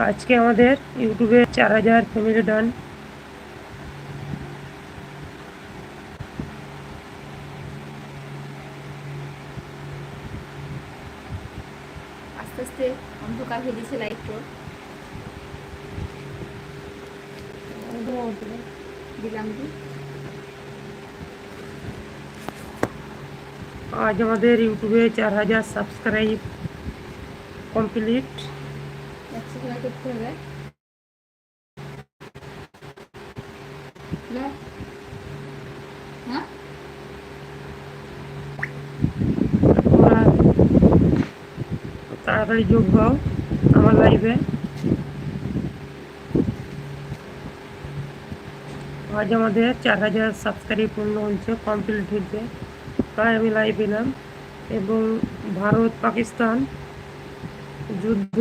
আজকে আমাদের ইউটিউবে চার হাজার ফ্যামিলি ডান। আস্তে আস্তে অন্ধকার হয়ে গেছে লাইটটা দিলাম কি আজ আমাদের ইউটিউবে চার হাজার সাবস্ক্রাইব কমপ্লিট করতে হবে। তাড়াতাড়ি যোগ হও আমার লাইভে আজ আমাদের চার হাজার সাবস্ক্রাইব পূর্ণ হয়েছে কমপ্লিট হয়েছে। তাই আমি লাইভ এলাম এবং ভারত, পাকিস্তান, যুদ্ধ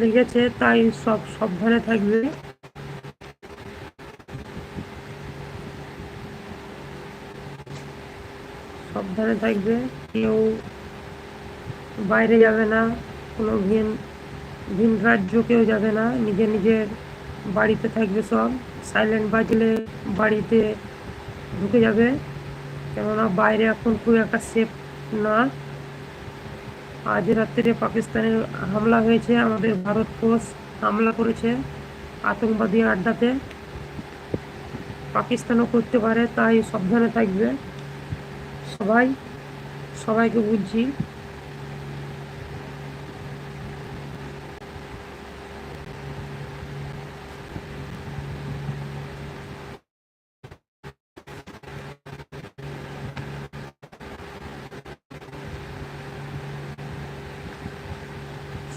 লেগেছে, তাই সব সাবধানে থাকবে। সাবধানে থাকবে, কেউ বাইরে যাবে না, কোনো ভিন ভিন রাজ্য কেউ যাবে না নিজের নিজের বাড়িতে থাকবে সব। সাইলেন্ট বাজলে বাড়িতে ঢুকে যাবে, কেননা বাইরে এখন খুব একটা সেফ না। আজ রাত্রে পাকিস্তানের হামলা হয়েছে, আমাদের ভারত ফোর্স হামলা করেছে আতঙ্কবাদী আড্ডাতে। পাকিস্তানও করতে পারে, তাই সাবধানে থাকবে। সবাই, সবাইকে বুঝছি।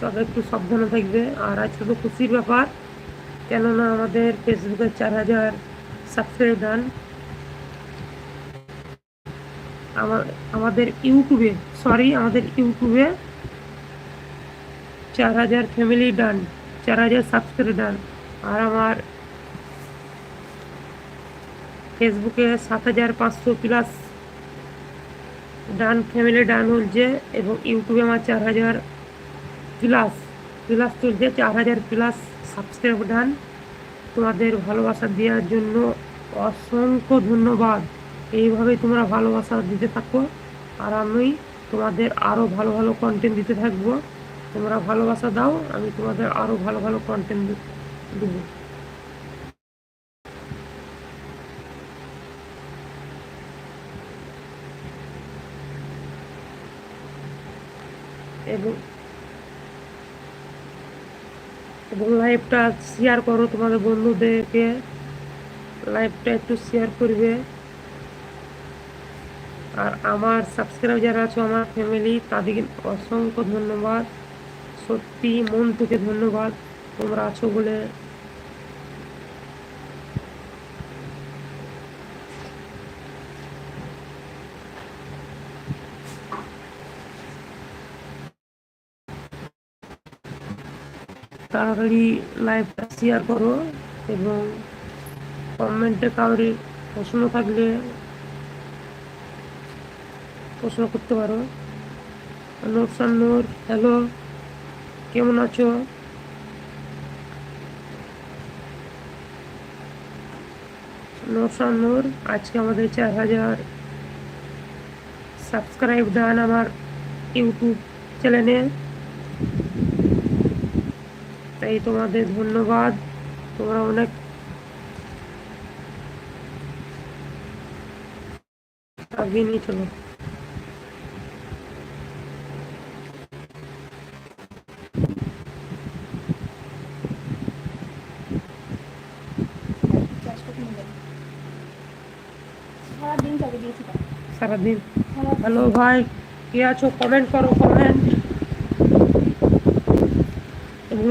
সব একটু সাবধানে থাকবে। আর আজকে তো খুশির ব্যাপার, কেননা আমাদের ফেসবুকে চার হাজার সাবস্ক্রাইব ডান আমার আমাদের ইউটিউবে সরি আমাদের ইউটিউবে চার হাজার ফ্যামিলি ডান চার হাজার সাবস্ক্রাইব ডান আর আমার ফেসবুকে সাত হাজার পাঁচশো প্লাস ডান ফ্যামিলি ডান হচ্ছে। এবং ইউটিউবে আমার চার হাজার প্লাস প্লাস চলছে, চার হাজার প্লাস সাবস্ক্রাইব ডান তোমাদের ভালোবাসা দেওয়ার জন্য অসংখ্য ধন্যবাদ। এইভাবেই তোমরা ভালোবাসা দিতে থাকো, আর আমি তোমাদের আরও ভালো ভালো কন্টেন্ট দিতে থাকব। তোমরা ভালোবাসা দাও, আমি তোমাদের আরও ভালো ভালো কন্টেন্ট দেবো। এবং এবং লাইভটা শেয়ার করো তোমাদের বন্ধুদেরকে। লাইভটা একটু শেয়ার করবে। আর আমার সাবস্ক্রাইব যারা আছো, আমার ফ্যামিলি তাদেরকে অসংখ্য ধন্যবাদ। সত্যি মন থেকে ধন্যবাদ। তোমরা আছো বলে তাড়াতাড়ি লাইভটা শেয়ার করো এবং কমেন্টে কাউরি প্রশ্ন থাকলে প্রশ্ন করতে পারো। নূর হ্যালো কেমন আছো? নূর আজকে আমাদের চার হাজার সাবস্ক্রাইব দেন আমার ইউটিউব চ্যানেলে তাই তোমাদের ধন্যবাদ তোমরা অনেক আগিয়ে নিয়ে চলো চারশো কিনে দেবো সারাদিন চাবি দিয়েছি তো। সারাদিন সারা- হ্যালো ভাই কে আছো কমেন্ট করো কমেন্ট এবং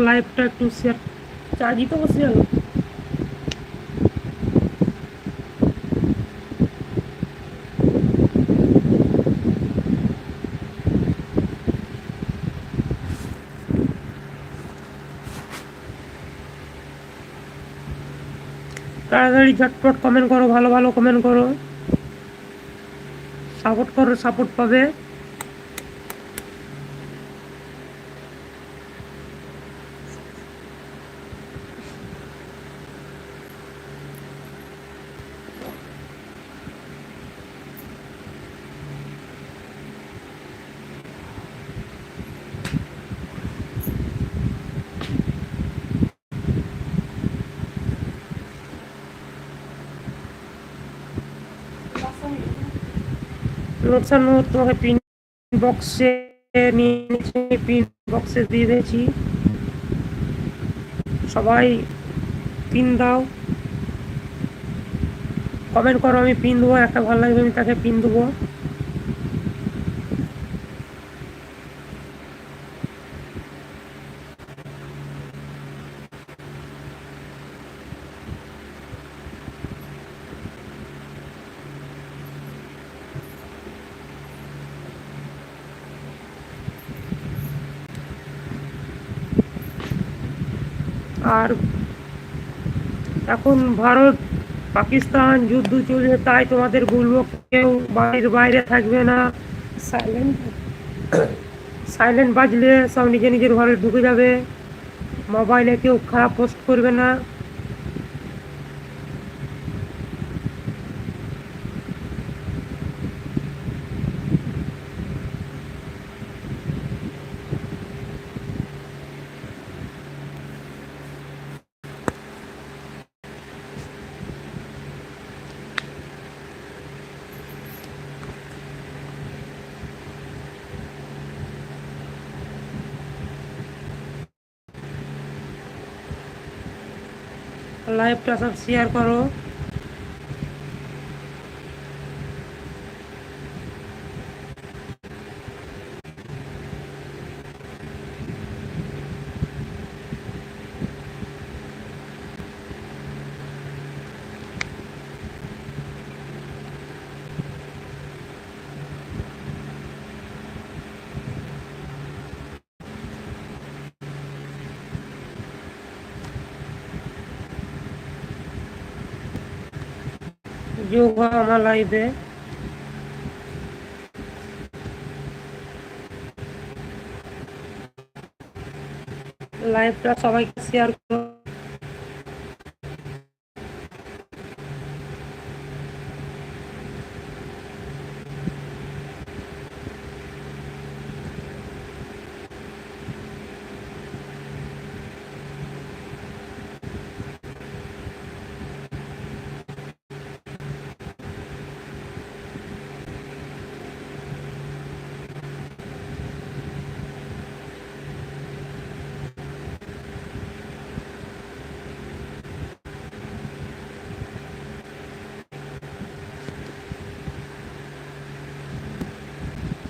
লাইভটা একটু শেয়ার চার্জই তো বসে গেল তাড়াতাড়ি ঝটপট কমেন্ট করো, ভালো ভালো কমেন্ট করো। সাপোর্ট করো সাপোর্ট পাবে। লোকসান তোমাকে পিন বক্সে নিয়ে নিয়েছি পিন বক্সে দিয়ে দিয়েছি। সবাই পিন দাও। কমেন্ট করো, আমি পিন দেবো, একটা ভালো লাগবে আমি তাকে পিন দেবো। আর এখন ভারত পাকিস্তান যুদ্ধ চলছে তাই তোমাদের বলব কেউ বাড়ির বাইরে থাকবে না। সাইলেন্ট সাইলেন্ট বাজলে সব নিজে নিজের ঘরে ঢুকে যাবে। মোবাইলে কেউ খারাপ পোস্ট করবে না। লাইভটা সব শেয়ার করো। যোগ হয় আমার লাইভে লাইভটা সবাইকে শেয়ার করো।